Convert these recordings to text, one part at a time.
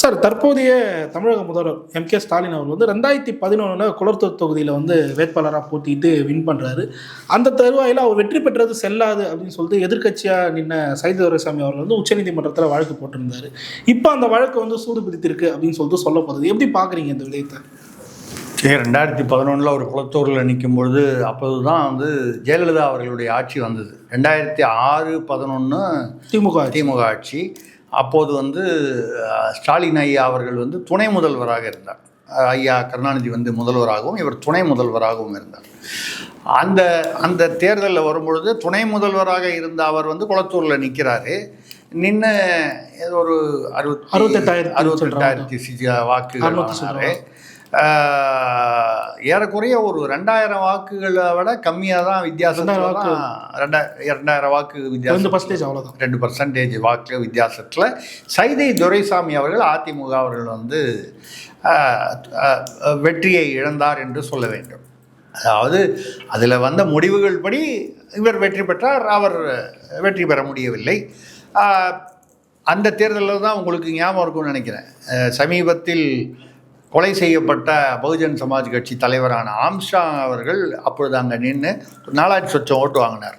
Sir தற்போதைய தமிழக முதல்வர் எம். கே. ஸ்டாலின் அவர் வந்து ரெண்டாயிரத்தி பதினொன்றில் குளத்தூர் தொகுதியில் வந்து வேட்பாளராக போட்டிட்டு வின் பண்ணுறாரு அந்த தருவாயில் அவர் வெற்றி பெற்றது செல்லாது அப்படின்னு சொல்லிட்டு எதிர்க்கட்சியாக நின்ன சைத துரைசாமி அவர் வந்து உச்சநீதிமன்றத்தில் வழக்கு போட்டிருந்தாரு. இப்போ அந்த வழக்கு வந்து சூடு பிடித்திருக்கு அப்படின்னு சொல்லிட்டு சொல்லப்படுது எப்படி பார்க்குறீங்க இந்த விடயத்தை? சரி ரெண்டாயிரத்தி பதினொன்றில் ஒரு குளத்தூரில் நிற்கும் பொழுது அப்போது தான் வந்து ஜெயலலிதா அவர்களுடைய ஆட்சி வந்தது. ரெண்டாயிரத்தி ஆறு பதினொன்று திமுக. திமுக ஆட்சி. அப்போது வந்து ஸ்டாலின் ஐயா அவர்கள் வந்து துணை முதல்வராக இருந்தார். ஐயா கருணாநிதி வந்து முதல்வராகவும் இவர் துணை முதல்வராகவும் இருந்தார். அந்த அந்த தேர்தலில் வரும்பொழுது துணை முதல்வராக இருந்த அவர் வந்து குளத்தூரில் நிற்கிறாரு நின்று ஒரு அறுபத்தி அறுபத்தெட்டாயிரத்தி அறுபத்தெட்டாயிரத்தி சி- ஏறக்குறைய ஒரு ரெண்டாயிரம் வாக்குகளை விட கம்மியாக தான் வித்தியாசத்தில் ரெண்டாயிரம் ரெண்டாயிரம் வாக்கு. வித்தியாசம் பர்சன்டேஜ் அவ்வளோதான் ரெண்டு பர்சன்டேஜ் வாக்கு வித்தியாசத்தில் சைதை துரைசாமி அவர்கள் அதிமுக அவர்கள் வந்து வெற்றியை இழந்தார் என்று சொல்ல வேண்டும். அதாவது அதில் வந்த முடிவுகள் படி இவர் வெற்றி பெற்றார் அவர் வெற்றி பெற முடியவில்லை. அந்த தேர்தலில் தான் உங்களுக்கு ஞாபகம் இருக்கும்னு நினைக்கிறேன். சமீபத்தில் கொலை செய்யப்பட்ட பகுஜன் சமாஜ் கட்சி தலைவரான ஆம்ஷா அவர்கள் அப்பொழுது அங்கே நின்று நாலாயிரத்தி சொச்சம் ஓட்டு வாங்கினார்.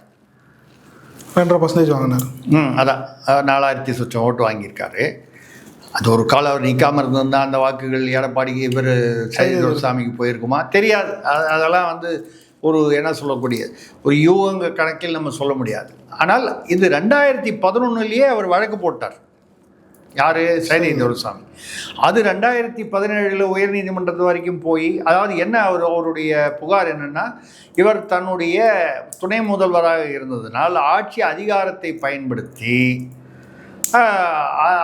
ரெண்டரை பர்சன்டேஜ் வாங்கினார். ம் அதான் நாலாயிரத்தி சொச்சம் ஓட்டு வாங்கியிருக்காரு. அது ஒரு காலம் அவர் நிற்காம இருந்திருந்தா அந்த வாக்குகள் எடப்பாடிக்கு இவர் சாமிக்கு போயிருக்குமா? தெரியாது. அது- அதெல்லாம் வந்து ஒரு என்ன சொல்லக்கூடிய ஒரு யூகங்க கணக்கில் நம்ம சொல்ல முடியாது. ஆனால் இது ரெண்டாயிரத்தி பதினொன்னுலேயே அவர் வழக்கு போட்டார். யார்? சைதை துரசாமி அது ரெண்டாயிரத்தி பதினேழில் உயர்நீதிமன்றத்து வரைக்கும் போய் அதாவது என்ன அவர் அவருடைய புகார் என்னென்னா இவர் தன்னுடைய துணை முதல்வராக இருந்ததனால் ஆட்சி அதிகாரத்தை பயன்படுத்தி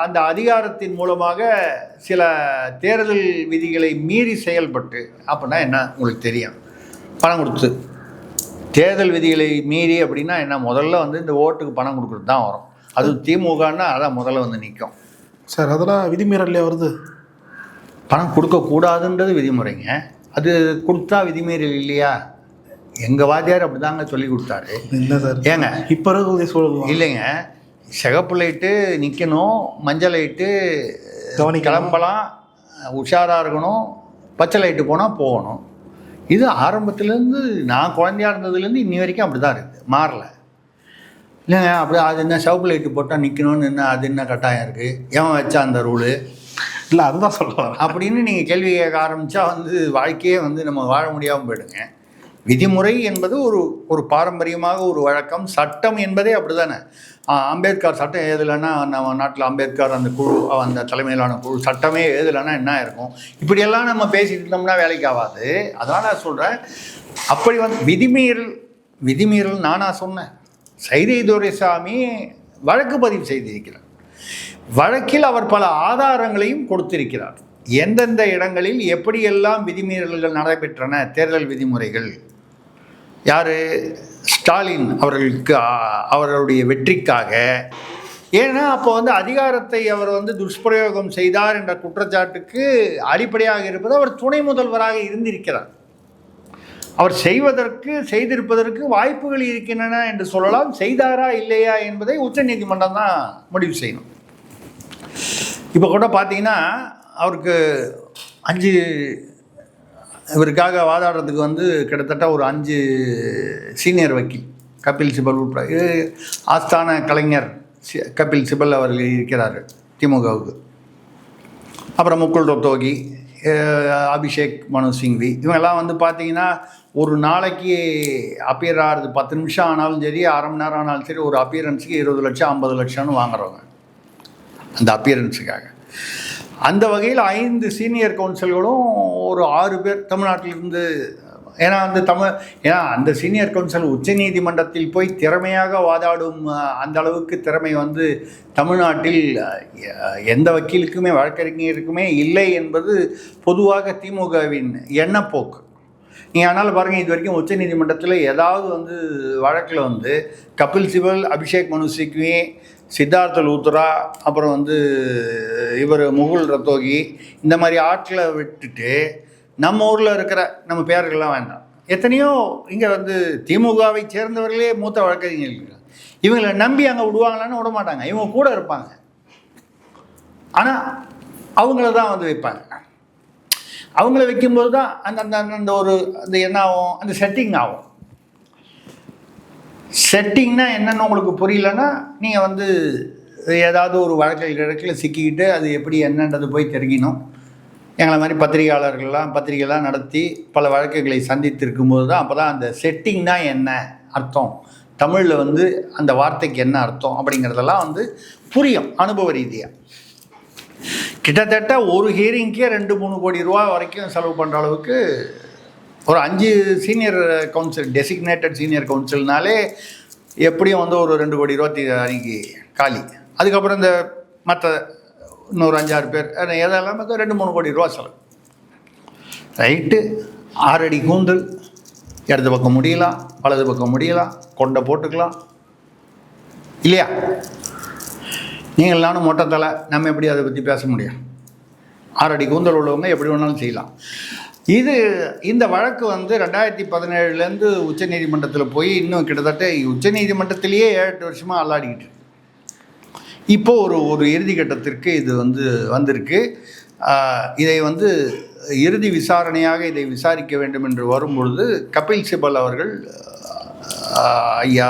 அந்த அதிகாரத்தின் மூலமாக சில தேர்தல் விதிகளை மீறி செயல்பட்டு அப்படின்னா என்ன? உங்களுக்கு தெரியும். பணம் கொடுத்து. தேர்தல் விதிகளை மீறி அப்படின்னா என்ன? முதல்ல வந்து இந்த ஓட்டுக்கு பணம் கொடுக்குறது தான் வரும். அது திமுகன்னா அதான் முதல்ல வந்து நிற்கும் சார் அதெல்லாம் விதிமீறல்லே வருது. பணம் கொடுக்கக்கூடாதுன்றது விதிமுறைங்க. அது கொடுத்தா விதிமீறல் இல்லையா? எங்கள் வாத்தியார் அப்படி தாங்க சொல்லி கொடுத்தாரு. இல்லை சார்? ஏங்க. இப்போ இருக்கிற சூழல் இல்லைங்க. சிகப்பு லைட்டு நிற்கணும் மஞ்சள் லைட்டு கவனிக்கணும். கிளம்பலாம் உஷாராக இருக்கணும் பச்சை லைட்டு போனால் போகணும். இது ஆரம்பத்துலேருந்து நான் குழந்தையா இருந்ததுலேருந்து இன்னி வரைக்கும் அப்படி தான் இருக்குது மாறல. இல்லைங்க அப்படி அது என்ன சிவப்பு லைட்டு போட்டால் நிற்கணும்னு என்ன அது என்ன கட்டாயம் இருக்குது எவன் வச்சா அந்த ரூலு? இல்லை அதுதான் சொல்லுவாங்க அப்படின்னு நீங்கள் கேள்வி கேட்க ஆரம்பித்தா வந்து வாழ்க்கையே வந்து நம்ம வாழ முடியாமல் போயிடுங்க. விதிமுறை என்பது ஒரு ஒரு பாரம்பரியமாக ஒரு வழக்கம். சட்டம் என்பதே அப்படி தானே அம்பேத்கர் சட்டம் எழுதலைன்னா நம்ம நாட்டில் அம்பேத்கர் அந்த குழு அந்த தலைமையிலான குழு சட்டமே எழுதலைன்னா என்ன இருக்கும்? இப்படியெல்லாம் நம்ம பேசிட்டு இருந்தோம்னா வேலைக்கு ஆகாது. அதனால் நான் சொல்கிறேன் அப்படி வந்து விதிமீறல் விதிமீறல் நானா சொன்னேன். சைதை துரைசாமி வழக்கு பதிவு செய்திருக்கிறார். வழக்கில் அவர் பல ஆதாரங்களையும் கொடுத்திருக்கிறார். எந்தெந்த இடங்களில் எப்படியெல்லாம் விதிமீறல்கள் நடைபெற்றன தேர்தல் விதிமுறைகள்? யார்? ஸ்டாலின் அவர்களுக்கு அவர்களுடைய வெற்றிக்காக. ஏன்னா அப்போ வந்து அதிகாரத்தை அவர் வந்து துஷ்பிரயோகம் செய்தார் என்ற குற்றச்சாட்டுக்கு அடிப்படையாக இருப்பது அவர் துணை முதல்வராக இருந்திருக்கிறார். அவர் செய்வதற்கு செய்திருப்பதற்கு வாய்ப்புகள் இருக்கின்றன என்று சொல்லலாம். செய்தாரா இல்லையா என்பதை உச்சநீதிமன்றம் தான் முடிவு செய்யணும். இப்போ கூட பார்த்தீங்கன்னா அவருக்கு அஞ்சு இவருக்காக வாதாடுறதுக்கு வந்து கிட்டத்தட்ட ஒரு அஞ்சு சீனியர் வக்கீல் கபில் சிபல் உட்பட. இது ஆஸ்தான கலைஞர் சி- கபில் சிபல் அவர்கள் இருக்கிறார் திமுகவுக்கு. அப்புறம் முக்குல் ரோத்தோகி அபிஷேக் மனு சிங்வி. இவங்கெல்லாம் வந்து பார்த்தீங்கன்னா ஒரு நாளைக்கு அப்பியர் ஆகிறது பத்து நிமிஷம் ஆனாலும் சரி அரை மணி நேரம் ஆனாலும் சரி ஒரு அப்பியரன்ஸுக்கு இருபது லட்சம் ஐம்பது லட்சம்னு வாங்குறவங்க. அந்த அப்பியரன்ஸுக்காக அந்த வகையில் ஐந்து சீனியர் கவுன்சில்களும் ஒரு ஆறு பேர் தமிழ்நாட்டிலிருந்து ஏன்னா அந்த தமிழ் ஏன்னா அந்த சீனியர் கவுன்சில் உச்சநீதிமன்றத்தில் போய் திறமையாக வாதாடும் அந்த அளவுக்கு திறமை வந்து தமிழ்நாட்டில் எந்த வக்கீலுக்குமே வழக்கறிஞருக்குமே இல்லை என்பது பொதுவாக திமுகவின் எண்ணப்போக்கு. நீங்கள் ஆனாலும் பாருங்கள் இது வரைக்கும் உச்சநீதிமன்றத்தில் ஏதாவது வந்து வழக்கில் வந்து கபில் சிபல் அபிஷேக் மனு சிக்வி சித்தார்த்த லூத்ரா அப்புறம் வந்து இவர் முகுல் ரத்தோகி இந்த மாதிரி ஆட்களை விட்டுட்டு நம்ம ஊரில் இருக்கிற நம்ம பேர்கள்லாம் வேண்டாம். எத்தனையோ இங்கே வந்து திமுகவை சேர்ந்தவர்களே மூத்த வழக்கறிஞர்கள் இவங்களை நம்பி அங்கே விடுவாங்களான்னு விட மாட்டாங்க. இவங்க கூட இருப்பாங்க. ஆனால் அவங்கள தான் வந்து வைப்பாங்க. அவங்கள வைக்கும்போது தான் அந்த அந்த அந்த- அந்த ஒரு அந்த என்ன ஆகும் அந்த செட்டிங் ஆகும் செட்டிங்னா என்னென்னு உங்களுக்கு புரியலன்னா நீங்கள் வந்து ஏதாவது ஒரு வழக்கில் இடத்துல சிக்கிக்கிட்டு அது எப்படி என்னன்றது போய் தெரிஞ்சினோம் எங்களை மாதிரி பத்திரிகையாளர்கள்லாம் பத்திரிகைலாம் நடத்தி பல வழக்குகளை சந்தித்திருக்கும் போது தான் அப்போ தான் அந்த செட்டிங்னா என்ன அர்த்தம்? தமிழில் வந்து அந்த வார்த்தைக்கு என்ன அர்த்தம்? அப்படிங்கிறதெல்லாம் வந்து புரியும் அனுபவ ரீதியாக கிட்டத்தட்ட ஒரு ஹியரிங்க்கே ரெண்டு மூணு கோடி ரூபா வரைக்கும் செலவு பண்ணுற அளவுக்கு ஒரு அஞ்சு சீனியர் கவுன்சில் டெசிக்னேட்டட் சீனியர் கவுன்சில்னாலே எப்படியும் வந்து ஒரு ரெண்டு கோடி ரூபா தீ அன்னைக்கு காலி. அதுக்கப்புறம் இந்த மற்ற இன்னொரு அஞ்சாறு பேர் அஹ் எதெல்லாம் ரெண்டு மூணு கோடி ரூபா செலவு. ரைட்டு ஆறடி கூந்தல் இடது பக்கம் முடியலாம் வலது பக்கம் முடியலாம் கொண்டை போட்டுக்கலாம். இல்லையா? நீங்கள் நானும் மொட்டை தலை நம்ம எப்படி அதை பற்றி பேச முடியும்? ஆறடி கூந்தல் உள்ளவங்க எப்படி வேணாலும் செய்யலாம். இது இந்த வழக்கு வந்து ரெண்டாயிரத்தி பதினேழுலேருந்து உச்சநீதிமன்றத்தில் போய் இன்னும் கிட்டத்தட்ட உச்சநீதிமன்றத்திலேயே ஏழு எட்டு வருஷமாக அல்லாடிக்கிட்டு இப்போது ஒரு ஒரு இறுதி கட்டத்திற்கு இது வந்து வந்திருக்கு. இதை வந்து இறுதி விசாரணையாக இதை விசாரிக்க வேண்டும் என்று வரும்பொழுது கபில் சிபல் அவர்கள் ஐயா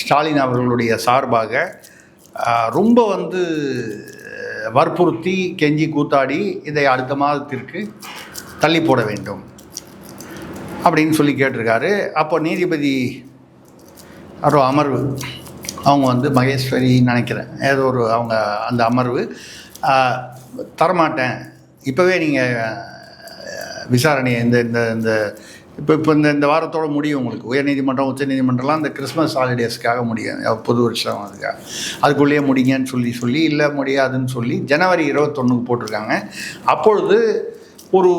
ஸ்டாலின் அவர்களுடைய சார்பாக ரொம்ப வந்து வற்புறுத்தி கெஞ்சி கூத்தாடி இதை அடுத்த மாதத்திற்கு தள்ளி போட வேண்டும் அப்படின்னு சொல்லி கேட்டிருக்காரு. அப்போ நீதிபதி ஒரு அமர்வு அவங்க வந்து மகேஸ்வரி நினைக்கிறேன். ஏதோ ஒரு அவங்க அந்த அமர்வு. தரமாட்டேன். இப்போவே நீங்கள் விசாரணை இந்த இந்த இந்த இப்போ இப்போ இந்த இந்த வாரத்தோட முடியும் உங்களுக்கு. உயர்நீதிமன்றம் உச்சநீதிமன்றம்லாம் இந்த கிறிஸ்மஸ் ஹாலிடேஸ்க்காக முடியும் புது வருஷம் அதுக்காக. அதுக்குள்ளேயே முடிங்கன்னு சொல்லி சொல்லி இல்லை முடியாதுன்னு சொல்லி ஜனவரி இருபத்தொன்னுக்கு போட்டிருக்காங்க. அப்பொழுது ஒரு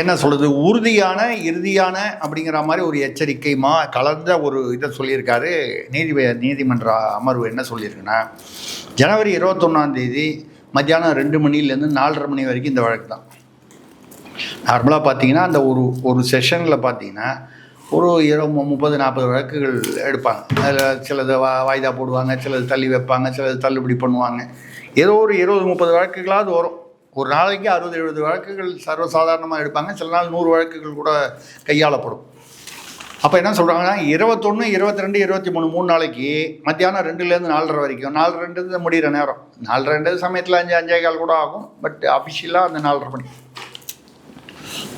என்ன சொல்கிறது உறுதியான இறுதியான அப்படிங்கிற மாதிரி ஒரு எச்சரிக்கைமா கலந்த ஒரு இதை சொல்லியிருக்காரு நீதிபதி நீதிமன்ற அமர்வு என்ன சொல்லியிருக்குன்னா ஜனவரி இருபத்தொன்னாம் தேதி மத்தியானம் ரெண்டு மணிலேருந்து நாலரை மணி வரைக்கும் இந்த வழக்கு தான். நார்மலாக பார்த்தீங்கன்னா அந்த ஒரு ஒரு செஷனில் பார்த்தீங்கன்னா ஒரு இரு முப்பது நாற்பது வழக்குகள் எடுப்பாங்க. அதில் சிலது வா வாய்தா போடுவாங்க சிலது தள்ளி வைப்பாங்க சிலது தள்ளுபடி பண்ணுவாங்க. ஏதோ ஒரு இருபது முப்பது வழக்குகளாவது வரும். ஒரு நாளைக்கு அறுபது எழுபது வழக்குகள் சர்வசாதாரணமாக எடுப்பாங்க. சில நாள் நூறு வழக்குகள் கூட கையாளப்படும். அப்போ என்ன சொல்கிறாங்கன்னா இருபத்தொன்று இருபத்தி ரெண்டு இருபத்தி மூணு மூணு நாளைக்கு மத்தியானம் ரெண்டுலேருந்து நாலரை வரைக்கும். நாலு ரெண்டு முடிகிற நேரம். நாலு ரெண்டு சமயத்தில் அஞ்சு அஞ்சே கால் கூட ஆகும். பட் அஃபிஷியலாக அந்த நாலரை மணி.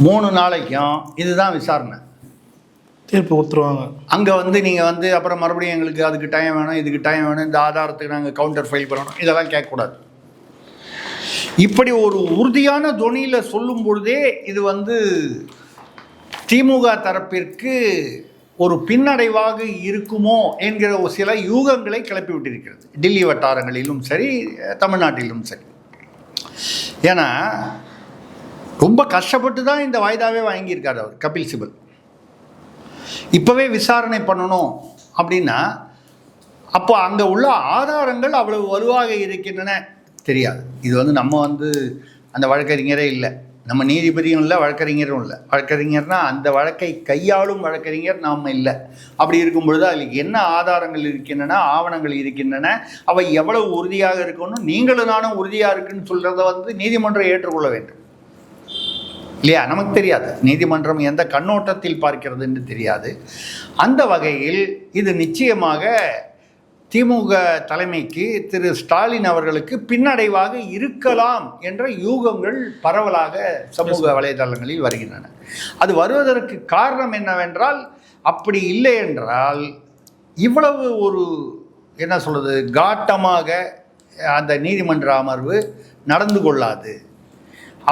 மூணு நாளைக்கும் இதுதான் விசாரணை. தீர்ப்பு கொடுத்துருவாங்க. அங்கே வந்து நீங்கள் வந்து அப்புறம் மறுபடியும் எங்களுக்கு அதுக்கு டைம் வேணும் இதுக்கு டைம் வேணும் இந்த ஆதாரத்துக்கு நாங்கள் கவுண்டர் ஃபைல் பண்ணணும் இதெல்லாம் கேட்கக்கூடாது. இப்படி ஒரு உறுதியான தொனியில் சொல்லும் பொழுதே இது வந்து திமுக தரப்பிற்கு ஒரு பின்னடைவாக இருக்குமோ என்கிற ஒரு சில யூகங்களை கிளப்பி விட்டிருக்கிறது. டில்லி வட்டாரங்களிலும் சரி தமிழ்நாட்டிலும் சரி. ஏன்னா ரொம்ப கஷ்டப்பட்டு தான் இந்த வாய்தாவே வாங்கியிருக்காரு அவர் கபில் சிபல். இப்போவே விசாரணை பண்ணணும் அப்படின்னா அப்போ அங்கே உள்ள ஆதாரங்கள் அவ்வளவு வலுவாக இருக்கின்றன தெரியாது. இது வந்து நம்ம வந்து அந்த வழக்கறிஞரே இல்லை. நம்ம நீதிபதியும் இல்லை வழக்கறிஞரும் இல்லை. வழக்கறிஞர்னா அந்த வழக்கை கையாளும் வழக்கறிஞர் நாம் இல்லை. அப்படி இருக்கும் பொழுது அதில் என்ன ஆதாரங்கள் இருக்கின்றன ஆவணங்கள் இருக்கின்றன அவை எவ்வளவு உறுதியாக இருக்கணும் நீங்களும் நானும் உறுதியாக இருக்குன்னு சொல்கிறத வந்து நீதிமன்றம் ஏற்றுக்கொள்ள வேண்டும். இல்லையா? நமக்கு தெரியாது. நீதிமன்றம் எந்த கண்ணோட்டத்தில் பார்க்கிறது என்று தெரியாது. அந்த வகையில் இது நிச்சயமாக திமுக தலைமைக்கு திரு ஸ்டாலின் அவர்களுக்கு பின்னடைவாக இருக்கலாம் என்ற யூகங்கள் பரவலாக சமூக வலைதளங்களில் வருகின்றன. அது வருவதற்கு காரணம் என்னவென்றால் அப்படி இல்லை என்றால் இவ்வளவு ஒரு என்ன சொல்றது காட்டமாக அந்த நீதிமன்ற அமர்வு நடந்து கொள்ளாது.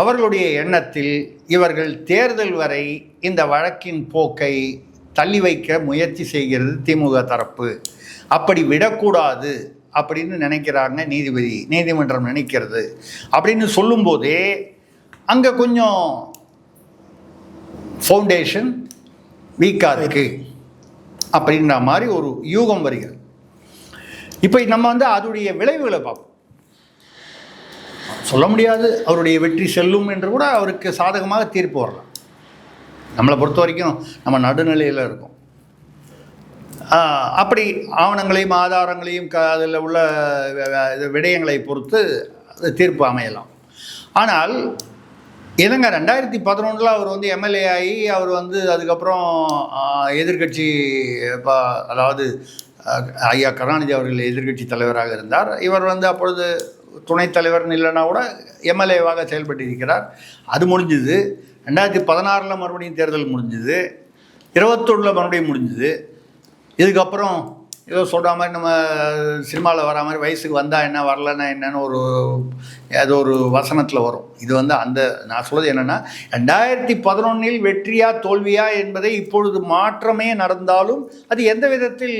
அவர்களுடைய எண்ணத்தில் இவர்கள் தேர்தல் வரை இந்த வழக்கின் போக்கை தள்ளி வைக்க முயற்சி செய்கிறது திமுக தரப்பு. அப்படி விடக்கூடாது அப்படின்னு நினைக்கிறாங்க நீதிபதி நீதிமன்றம் நினைக்கிறது. அப்படின்னு சொல்லும்போதே அங்கே கொஞ்சம் ஃபவுண்டேஷன் வீக்காக இருக்குது அப்படின்ற மாதிரி ஒரு யூகம் வருகிறது. இப்போ நம்ம வந்து அதோடைய விளைவுகளை பார்ப்போம். சொல்ல முடியாது. அவருடைய வெற்றி செல்லும் என்று கூட அவருக்கு சாதகமாக தீர்ப்பு வரலாம். நம்மளை பொறுத்த வரைக்கும் நம்ம நடுநிலையில் இருக்கும். அப்படி ஆவணங்களையும் ஆதாரங்களையும் க அதில் உள்ள இது விடயங்களை பொறுத்து தீர்ப்பு அமையலாம். ஆனால் என்னங்க ரெண்டாயிரத்தி பதினொன்றில் அவர் வந்து எம்எல்ஏ ஆகி அவர் வந்து அதுக்கப்புறம் எதிர்கட்சி அதாவது ஐயா கருணாநிதி அவர்கள் எதிர்க்கட்சி தலைவராக இருந்தார். இவர் வந்து அப்பொழுது துணைத் தலைவர்னு இல்லைன்னா கூட எம்எல்ஏவாக செயல்பட்டு இருக்கிறார் அது முடிஞ்சுது. ரெண்டாயிரத்தி பதினாறில் மறுபடியும் தேர்தல் முடிஞ்சுது. இருபத்தொன்னில் மறுபடியும் முடிஞ்சுது. இதுக்கப்புறம் ஏதோ சொல்கிற மாதிரி நம்ம சினிமாவில் வரா மாதிரி வயசுக்கு வந்தால் என்ன வரலன்னா என்னன்னு ஒரு ஏதோ ஒரு வசனத்தில் வரும். இது வந்து அந்த நான் சொல்வது என்னென்னா ரெண்டாயிரத்தி பதினொன்னில் வெற்றியா தோல்வியா என்பதை இப்பொழுது மாற்றமே நடந்தாலும் அது எந்த விதத்தில்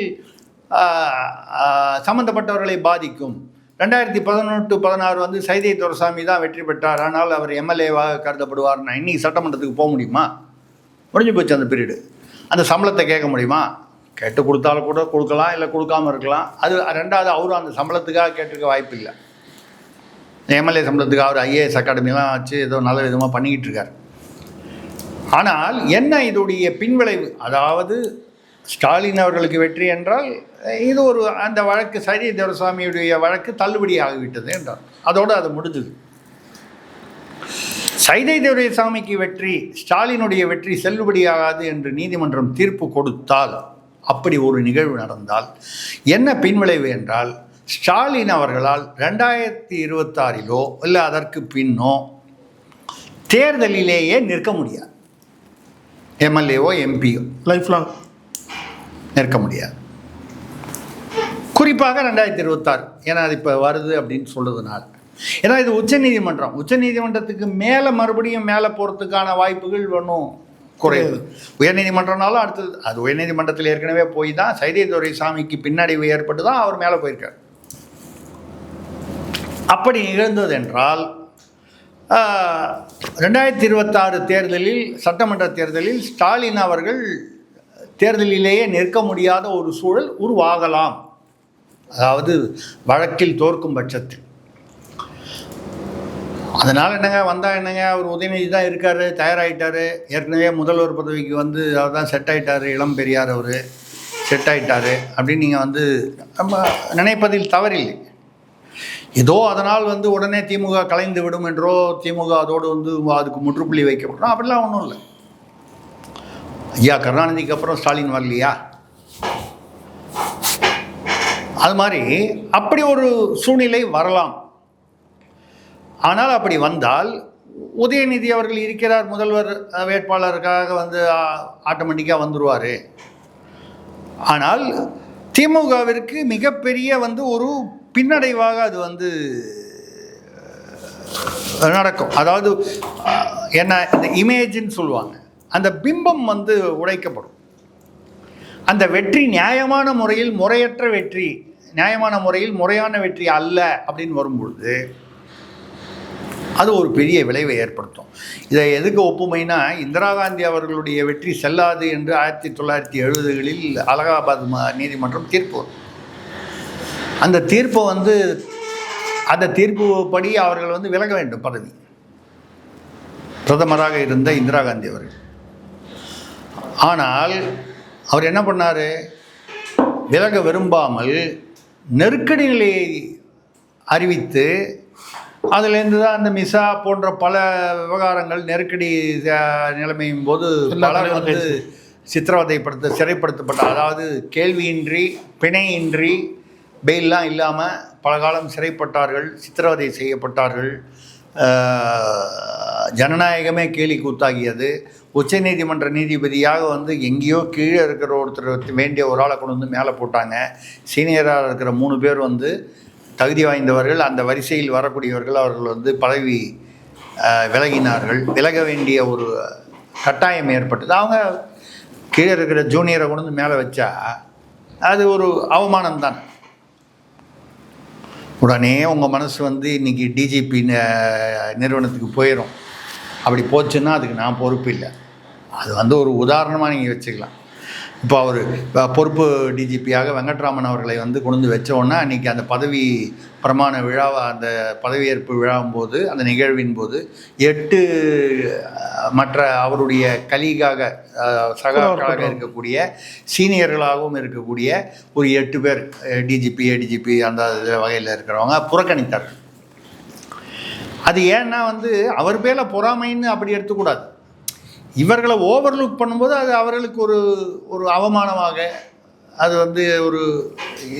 சம்மந்தப்பட்டவர்களை பாதிக்கும். ரெண்டாயிரத்தி பதினெட்டு பதினாறு வந்து சைதை துரசாமி தான் வெற்றி பெற்றார். ஆனால் அவர் எம்எல்ஏவாக கருதப்படுவார்னா இன்னைக்கு சட்டமன்றத்துக்கு போக முடியுமா? முடிஞ்சு போச்சு அந்த பீரியடு அந்த சம்பளத்தை கேட்க முடியுமா? கேட்டு கொடுத்தாலும் கூட கொடுக்கலாம் இல்லை கொடுக்காம இருக்கலாம். அது ரெண்டாவது அவரும் அந்த சம்பளத்துக்காக கேட்டிருக்க வாய்ப்பு இல்லை. எம்எல்ஏ சம்பளத்துக்கு அவர் ஐஏஎஸ் அகாடமிலாம் வச்சு ஏதோ நல்ல விதமாக பண்ணிக்கிட்டு இருக்கார். ஆனால் என்ன இதோடைய பின்விளைவு? அதாவது ஸ்டாலின் அவர்களுக்கு வெற்றி என்றால் இது ஒரு அந்த வழக்கு சரி தேவசாமியுடைய வழக்கு தள்ளுபடி ஆகிவிட்டது என்றார். அதோடு அது முடிஞ்சது சைதை தேவசாமிக்கு வெற்றி ஸ்டாலினுடைய வெற்றி செல்லுபடியாகாது என்று நீதிமன்றம் தீர்ப்பு கொடுத்தால் அப்படி ஒரு நிகழ்வு நடந்தால் என்ன பின்விளைவு என்றால் ஸ்டாலின் அவர்களால் ரெண்டாயிரத்தி இருபத்தாறிலோ இல்லை அதற்கு பின்னோ தேர்தலிலேயே நிற்க முடியாது. எம்எல்ஏவோ எம்பியோ. லைஃப் லாங் நிற்க முடியாது. குறிப்பாக ரெண்டாயிரத்தி இருபத்தாறு. ஏன்னா அது இப்போ வருது அப்படின்னு சொல்றதுனால. ஏன்னா இது உச்சநீதிமன்றம் உச்சநீதிமன்றத்துக்கு மேலே மறுபடியும் மேலே போகிறதுக்கான வாய்ப்புகள் ஒன்றும் குறையுது உயர்நீதிமன்றம்னாலும் அடுத்தது அது உயர்நீதிமன்றத்தில் ஏற்கனவே போய் தான் சைதேதுரை சாமிக்கு பின்னடைவு ஏற்பட்டு தான் அவர் மேலே போயிருக்கார். அப்படி நிகழ்ந்தது என்றால் ரெண்டாயிரத்தி இருபத்தாறு தேர்தலில் சட்டமன்ற தேர்தலில் ஸ்டாலின் அவர்கள் தேர்தலிலேயே நிற்க முடியாத ஒரு சூழல் உருவாகலாம். அதாவது வழக்கில் தோற்கும் பட்சத்தில். அதனால் என்னங்க வந்தால் என்னங்க அவர் உதயநிதி தான் இருக்கார் தயாராகிட்டார் ஏற்கனவே முதல்வர் பதவிக்கு வந்து அவர் தான் செட் ஆகிட்டார் இளம் பெரியார் அவர். செட் ஆகிட்டார் அப்படின்னு நீங்கள் வந்து நம்ம நினைப்பதில் தவறில்லை. ஏதோ அதனால் வந்து உடனே திமுக கலைந்து விடும் என்றோ திமுக அதோடு வந்து அதுக்கு முற்றுப்புள்ளி வைக்கப்படும் அப்படிலாம் ஒன்றும் இல்லை. ஐயா கருணாநிதிக்கு அப்புறம் ஸ்டாலின் வரலையா? அது மாதிரி அப்படி ஒரு சூழ்நிலை வரலாம். ஆனால் அப்படி வந்தால் உதயநிதி அவர்கள் இருக்கிறார் முதல்வர் வேட்பாளருக்காக வந்து ஆட்டோமேட்டிக்காக வந்துடுவார் ஆனால் திமுகவிற்கு மிகப்பெரிய வந்து ஒரு பின்னடைவாக அது வந்து நடக்கும். அதாவது என்ன இந்த இமேஜின்னு சொல்லுவாங்க. அந்த பிம்பம் வந்து உடைக்கப்படும். அந்த வெற்றி நியாயமான முறையில் முறையற்ற வெற்றி நியாயமான முறையில் முறையான வெற்றி அல்ல அப்படின்னு வரும்பொழுது அது ஒரு பெரிய விளைவை ஏற்படுத்தும். இதை எதுக்கு ஒப்புமைனா இந்திரா காந்தி அவர்களுடைய வெற்றி செல்லாது என்று ஆயிரத்தி தொள்ளாயிரத்தி எழுபதுகளில் அலகாபாத் நீதிமன்றம் தீர்ப்பு அந்த தீர்ப்பை வந்து அந்த தீர்ப்பு படி அவர்கள் வந்து விலக வேண்டும் பதவி. பிரதமராக இருந்த இந்திரா காந்தி அவர்கள். ஆனால் அவர் என்ன பண்ணார்? விலக விரும்பாமல் நெருக்கடி நிலையை அறிவித்து அதுலேருந்து தான் அந்த மிசா போன்ற பல விவகாரங்கள் நெருக்கடி நிலைமையும் போது பலர் வந்து சித்திரவதைப்படுத்த சிறைப்படுத்தப்பட்ட அதாவது கேள்வியின்றி பிணையின்றி பெயில்லாம் இல்லாமல் பல காலம் சிறைப்பட்டார்கள் சித்திரவதை செய்யப்பட்டார்கள். ஜனநாயகமே கேலி கூத்தாகியது. உச்சநீதிமன்ற நீதிபதியாக வந்து எங்கேயோ கீழே இருக்கிற ஒருத்தர் வேண்டிய ஒரு ஆளை கொண்டு வந்து மேலே போட்டாங்க. சீனியராக இருக்கிற மூணு பேர் வந்து தகுதி வாய்ந்தவர்கள் அந்த வரிசையில் வரக்கூடியவர்கள் அவர்கள் வந்து பதவி விலகினார்கள். விலக வேண்டிய ஒரு கட்டாயம் ஏற்பட்டது. அவங்க கீழே இருக்கிற ஜூனியரை கொண்டு வந்து மேலே வச்சா அது ஒரு அவமானம் தான். உடனே உங்கள் மனசு வந்து இன்றைக்கி டிஜிபி நிறுவனத்துக்கு போயிடும் அப்படி போச்சுன்னா அதுக்கு நான் பொறுப்பு இல்லை. அது வந்து ஒரு உதாரணமாக நீங்கள் வச்சுக்கலாம். இப்போ அவர் பொறுப்பு டிஜிபியாக வெங்கட்ராமன் அவர்களை வந்து கொண்டு வந்து வச்ச உடனே அன்றைக்கி அந்த பதவி பிரமாண விழாவை அந்த பதவியேற்பு விழாவும் போது அந்த நிகழ்வின் போது எட்டு மற்ற அவருடைய கலீகாக சகாக்களாக இருக்கக்கூடிய சீனியர்களாகவும் இருக்கக்கூடிய ஒரு எட்டு பேர் டிஜிபி ஏடிஜிபி அந்த வகையில் இருக்கிறவங்க புறக்கணித்தார்கள். அது ஏன்னா வந்து அவர் மேல பொறாமைன்னு அப்படி எடுத்துக்கூடாது. இவர்களை ஓவர்லுக் பண்ணும்போது அது அவர்களுக்கு ஒரு ஒரு அவமானமாக அது வந்து ஒரு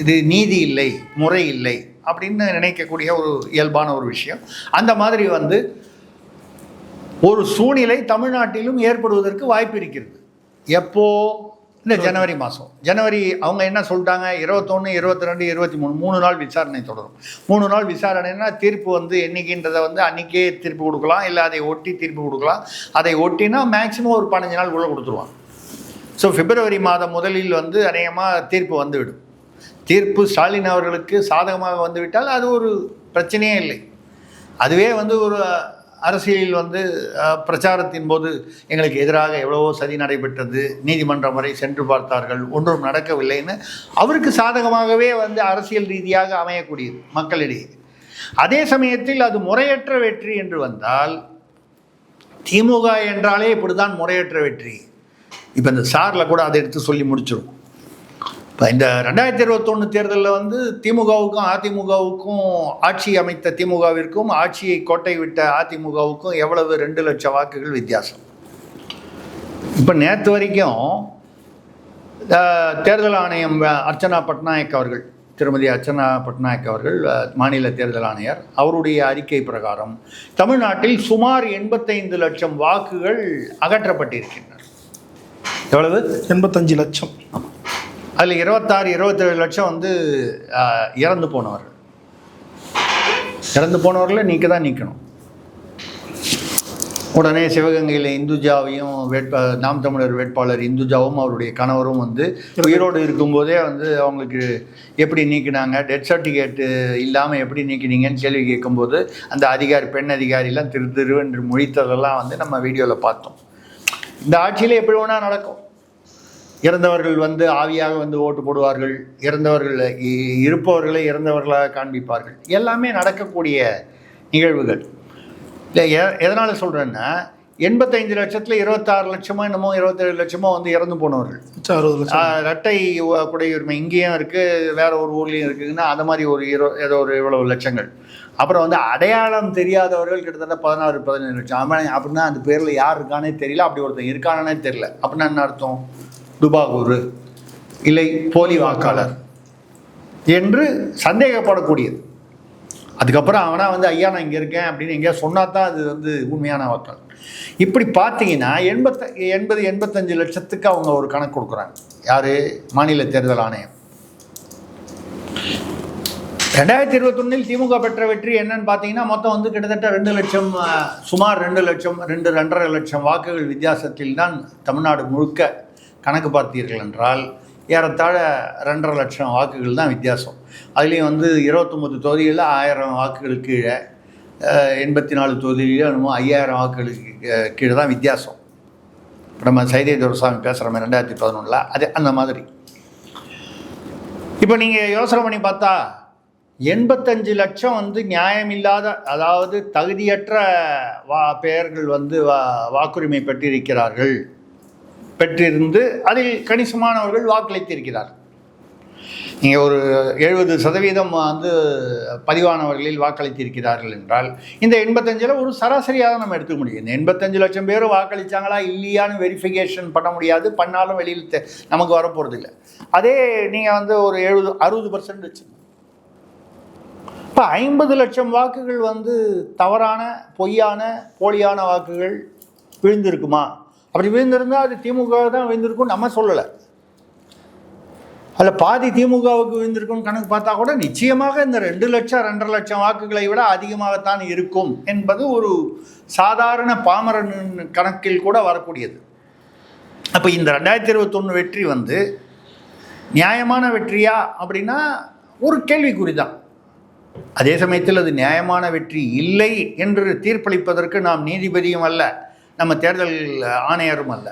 இது நீதி இல்லை முறை இல்லை அப்படின்னு நினைக்கக்கூடிய ஒரு இயல்பான ஒரு விஷயம். அந்த மாதிரி வந்து ஒரு சூழ்நிலை தமிழ்நாட்டிலும் ஏற்படுவதற்கு வாய்ப்பு இருக்கிறது. எப்போ இந்த ஜனவரி மாதம் ஜனவரி அவங்க என்ன சொல்லிட்டாங்க? இருபத்தொன்று இருபத்தி ரெண்டு இருபத்தி மூணு மூணு நாள் விசாரணை தொடரும். மூணு நாள் விசாரணைன்னா தீர்ப்பு வந்து என்னைக்குன்றதை வந்து அன்றைக்கே தீர்ப்பு கொடுக்கலாம். இல்லை அதை ஒட்டி தீர்ப்பு கொடுக்கலாம். அதை ஒட்டினா மேக்ஸிமம் ஒரு பதினஞ்சு நாள் உள்ள கொடுத்துருவாங்க. ஸோ பிப்ரவரி மாதம் முதலில் வந்து அநேகமாக தீர்ப்பு வந்துவிடும். தீர்ப்பு ஸ்டாலின் அவர்களுக்கு சாதகமாக வந்துவிட்டால் அது ஒரு பிரச்சனையே இல்லை. அதுவே வந்து ஒரு அரசியலில் வந்து பிரச்சாரத்தின் போது எங்களுக்கு எதிராக எவ்வளவோ சதி நடைபெற்றது நீதிமன்றம் வரை சென்று பார்த்தார்கள் ஒன்றும் நடக்கவில்லைன்னு அவருக்கு சாதகமாகவே வந்து அரசியல் ரீதியாக அமையக்கூடியது மக்களிடையே. அதே சமயத்தில் அது முறையற்ற வெற்றி என்று வந்தால் திமுக என்றாலே இப்படிதான் முறையற்ற வெற்றி. இப்போ இந்த சாரில் கூட அதை எடுத்து சொல்லி முடிச்சிடும் இந்த ரெண்டாயிரத்தி இருபத்தொன்று தேர்தலில் வந்து திமுகவுக்கும் அதிமுகவுக்கும் ஆட்சி அமைத்த திமுகவிற்கும் ஆட்சியை கோட்டை விட்ட அதிமுகவுக்கும் எவ்வளவு ரெண்டு லட்சம் வாக்குகள் வித்தியாசம்? இப்போ நேற்று வரைக்கும் தேர்தல் ஆணையம் அர்ச்சனா பட்நாயக் அவர்கள் திருமதி அர்ச்சனா பட்நாயக் அவர்கள் மாநில தேர்தல் ஆணையர் அவருடைய அறிக்கை பிரகாரம் தமிழ்நாட்டில் சுமார் எண்பத்தைந்து லட்சம் வாக்குகள் அகற்றப்பட்டிருக்கின்றன. எவ்வளவு? எண்பத்தஞ்சு லட்சம். அதில் இருபத்தாறு இருபத்தேழு லட்சம் வந்து இறந்து போனவர்கள். இறந்து போனவர்கள் நீக்க தான் நீக்கணும். உடனே சிவகங்கையில் இந்துஜாவையும் வேட்பா நாம் தமிழர் வேட்பாளர் இந்துஜாவும் அவருடைய கணவரும் வந்து உயிரோடு இருக்கும்போதே வந்து அவங்களுக்கு எப்படி நீக்கினாங்க டெத் சர்டிஃபிகேட்டு இல்லாமல் எப்படி நீக்கினீங்கன்னு கேள்வி கேட்கும்போது அந்த அதிகாரி பெண் அதிகாரிலாம் திரு திரு என்று முழித்ததெல்லாம் வந்து நம்ம வீடியோவில் பார்த்தோம். இந்த ஆட்சியில் எப்படி வேணால் நடக்கும். இறந்தவர்கள் வந்து ஆவியாக வந்து ஓட்டு போடுவார்கள் இறந்தவர்கள் இருப்பவர்களை இறந்தவர்களாக காண்பிப்பார்கள். எல்லாமே நடக்கக்கூடிய நிகழ்வுகள். இல்லை எ எதனால் சொல்கிறேன்னா எண்பத்தைந்து லட்சத்தில் இருபத்தாறு லட்சமோ என்னமோ இருபத்தேழு லட்சமோ வந்து இறந்து போனவர்கள். அறுபது லட்சம். இரட்டை குடியுரிமை இங்கேயும் இருக்குது வேற ஒரு ஊர்லேயும் இருக்குதுன்னா அந்த மாதிரி ஒரு இரு ஏதோ ஒரு இவ்வளவு லட்சங்கள். அப்புறம் வந்து அடையாளம் தெரியாதவர்கள் கிட்டத்தட்ட பதினாறு பதினேழு லட்சம். அவன் அப்படின்னா அந்த பேரில் யார் இருக்கானே தெரியல அப்படி ஒருத்தன் இருக்கானே தெரியல. அப்படின்னா என்ன அர்த்தம்? துபாகூர் இல்லை போலி வாக்காளர் என்று சந்தேகப்படக்கூடியது. அதுக்கப்புறம் அவனா வந்து ஐயா நான் இங்கே இருக்கேன் அப்படின்னு எங்கேயா சொன்னா தான் அது வந்து உண்மையான வாக்காளர். இப்படி பார்த்தீங்கன்னா எண்பத்த எண்பது எண்பத்தஞ்சு லட்சத்துக்கு அவங்க ஒரு கணக்கு கொடுக்குறாங்க. யார்? மாநில தேர்தல் ஆணையம். ரெண்டாயிரத்தி இருபத்தொன்னில் திமுக பெற்ற வெற்றி என்னன்னு பார்த்தீங்கன்னா மொத்தம் வந்து கிட்டத்தட்ட ரெண்டு லட்சம் சுமார் ரெண்டு லட்சம் ரெண்டு ரெண்டரை லட்சம் வாக்குகள் வித்தியாசத்தில் தான் தமிழ்நாடு முழுக்க கணக்கு பார்த்தீர்கள் என்றால் ஏறத்தாழ ரெண்டரை லட்சம் வாக்குகள் தான் வித்தியாசம். அதுலேயும் வந்து இருபத்தொம்பது தொகுதிகளில் ஆயிரம் வாக்குகள் கீழே எண்பத்தி நாலு தொகுதிகளில் என்னமோ ஐயாயிரம் வாக்குகளுக்கு கீழே தான் வித்தியாசம். இப்போ நம்ம சைதே துரசாமி மாதிரி ரெண்டாயிரத்தி பதினொன்றில் அது அந்த மாதிரி. இப்போ நீங்கள் யோசனை பண்ணி பார்த்தா எண்பத்தஞ்சு லட்சம் வந்து நியாயமில்லாத அதாவது தகுதியற்ற வா பெயர்கள் வந்து வா வாக்குரிமை பெற்றிருக்கிறார்கள். பெற்றிருந்து அதில் கணிசமானவர்கள் வாக்களித்திருக்கிறார் நீங்கள் ஒரு எழுபது சதவீதம் வந்து பதிவானவர்களில் வாக்களித்திருக்கிறார்கள் என்றால் இந்த எண்பத்தஞ்சில் ஒரு சராசரியாக நம்ம எடுத்துக்க முடியும். இந்த எண்பத்தஞ்சு லட்சம் பேர் வாக்களித்தாங்களா இல்லையான்னு வெரிஃபிகேஷன் பண்ண முடியாது. பண்ணாலும் வெளியில் தெ- நமக்கு வரப்போகிறது இல்லை அதே நீங்கள் வந்து ஒரு எழுபது அறுபது பர்சன்ட் வச்சு இப்போ ஐம்பது லட்சம் வாக்குகள் வந்து தவறான பொய்யான போலியான வாக்குகள் விழுந்திருக்குமா? அப்படி விழுந்திருந்தால் அது திமுக தான் விழுந்திருக்கும் நம்ம சொல்லலை. அதில் பாதி திமுகவுக்கு விழுந்திருக்கும் கணக்கு பார்த்தா கூட நிச்சயமாக இந்த ரெண்டு லட்சம் ரெண்டரை லட்சம் வாக்குகளை விட அதிகமாகத்தான் இருக்கும் என்பது ஒரு சாதாரண பாமரன் கணக்கில் கூட வரக்கூடியது. அப்போ இந்த ரெண்டாயிரத்தி இருபத்தொன்று வெற்றி வந்து நியாயமான வெற்றியா அப்படின்னா ஒரு கேள்விக்குறி தான் அதே சமயத்தில் அது நியாயமான வெற்றி இல்லை என்று தீர்ப்பளிப்பதற்கு நாம் நீதிபதியும் அல்ல. நம்ம தேர்தல் ஆணையரும் அல்ல.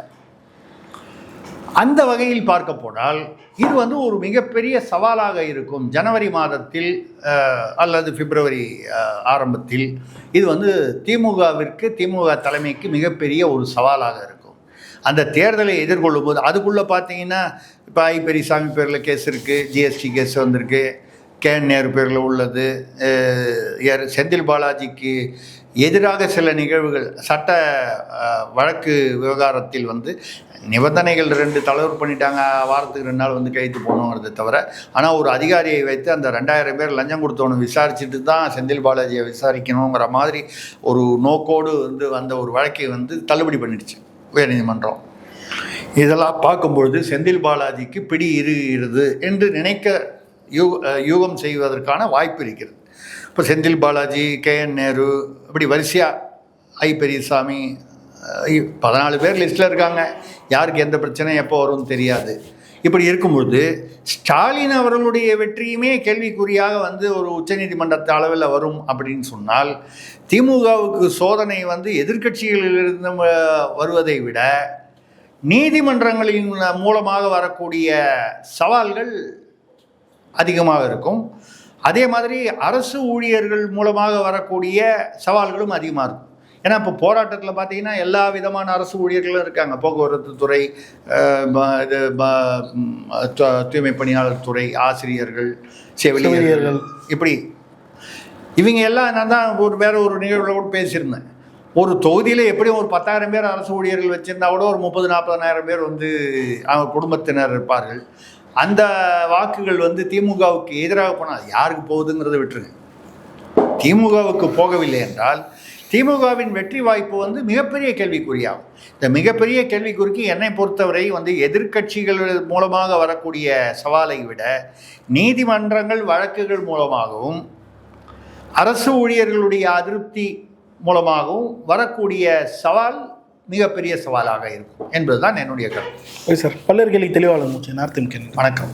அந்த வகையில் பார்க்க போனால் இது வந்து ஒரு மிகப்பெரிய சவாலாக இருக்கும். ஜனவரி மாதத்தில் அல்லது பிப்ரவரி ஆரம்பத்தில் இது வந்து திமுகவிற்கு திமுக தலைமைக்கு மிகப்பெரிய ஒரு சவாலாக இருக்கும். அந்த தேர்தலை எதிர்கொள்ளும் போது அதுக்குள்ளே பார்த்தீங்கன்னா இப்போ ஐ பெரியசாமி பேரில் கேஸ் இருக்குது ஜிஎஸ்டி கேஸ் வந்திருக்கு கே நேரு பேரில் உள்ளது செந்தில் பாலாஜிக்கு எதிராக சில நிகழ்வுகள் சட்ட வழக்கு விவகாரத்தில் வந்து நிபந்தனைகள் ரெண்டு தளர்வு பண்ணிட்டாங்க வாரத்துக்கு ரெண்டு நாள் வந்து கைத்து போகணுங்கிறத தவிர ஆனால் ஒரு அதிகாரியை வைத்து அந்த ரெண்டாயிரம் பேர் லஞ்சம் கொடுத்தவனு விசாரிச்சுட்டு தான் செந்தில் பாலாஜியை விசாரிக்கணுங்கிற மாதிரி ஒரு நோக்கோடு வந்து வந்த ஒரு வழக்கை வந்து தள்ளுபடி பண்ணிடுச்சு உயர்நீதிமன்றம். இதெல்லாம் பார்க்கும்பொழுது செந்தில் பாலாஜிக்கு பிடி இருக்கிறது என்று நினைக்க யூ யூகம் செய்வதற்கான வாய்ப்பு இருக்கிறது. இப்போ செந்தில் பாலாஜி கே என் நேரு இப்படி வரிசையாக ஐ பெரியசாமி பதினாலு பேர் லிஸ்ட்டில் இருக்காங்க. யாருக்கு எந்த பிரச்சனையும் எப்போ வரும்னு தெரியாது. இப்படி இருக்கும்பொழுது ஸ்டாலின் அவர்களுடைய வெற்றியுமே கேள்விக்குறியாக வந்து ஒரு உச்சநீதிமன்றத்து அளவில் வரும் அப்படின்னு சொன்னால் திமுகவுக்கு சோதனை வந்து எதிர்கட்சிகளிலிருந்து வருவதை விட நீதிமன்றங்களின் மூலமாக வரக்கூடிய சவால்கள் அதிகமாக இருக்கும். அதே மாதிரி அரசு ஊழியர்கள் மூலமாக வரக்கூடிய சவால்களும் அதிகமாக இருக்கும். ஏன்னா இப்போ போராட்டத்தில் பார்த்தீங்கன்னா எல்லா விதமான அரசு ஊழியர்களும் இருக்காங்க. போக்குவரத்து துறை இது தூய்மை பணியாளர் துறை ஆசிரியர்கள் செவிலியர்கள். இப்படி. இவங்க எல்லாம் நான் தான் ஒரு வேற ஒரு நிகழ்வில் கூட பேசியிருந்தேன். ஒரு தொகுதியில் எப்படியும் ஒரு பத்தாயிரம் பேர் அரசு ஊழியர்கள் வச்சுருந்தா கூட ஒரு முப்பது நாற்பதனாயிரம் பேர் வந்து அவங்க குடும்பத்தினர் இருப்பார்கள். அந்த வாக்குகள் வந்து திமுகவுக்கு எதிராக போனால் யாருக்கு போகுதுங்கிறத விட்டுருங்க. திமுகவுக்கு போகவில்லை என்றால் திமுகவின் வெற்றி வாய்ப்பு வந்து மிகப்பெரிய கேள்விக்குறியாகும். இந்த மிகப்பெரிய கேள்விக்குறிக்கு என்னை பொறுத்தவரை வந்து எதிர்க்கட்சிகள் மூலமாக வரக்கூடிய சவாலை விட நீதிமன்றங்கள் வழக்குகள் மூலமாகவும் அரசு ஊழியர்களுடைய அதிருப்தி மூலமாகவும் வரக்கூடிய சவால் மிகப்பெரிய சவாலாக இருக்கும் என்பதுதான் என்னுடைய கருத்து. Okay sir. பல்லர் தெளிவாளர் மூச்சு நார்த் வணக்கம்.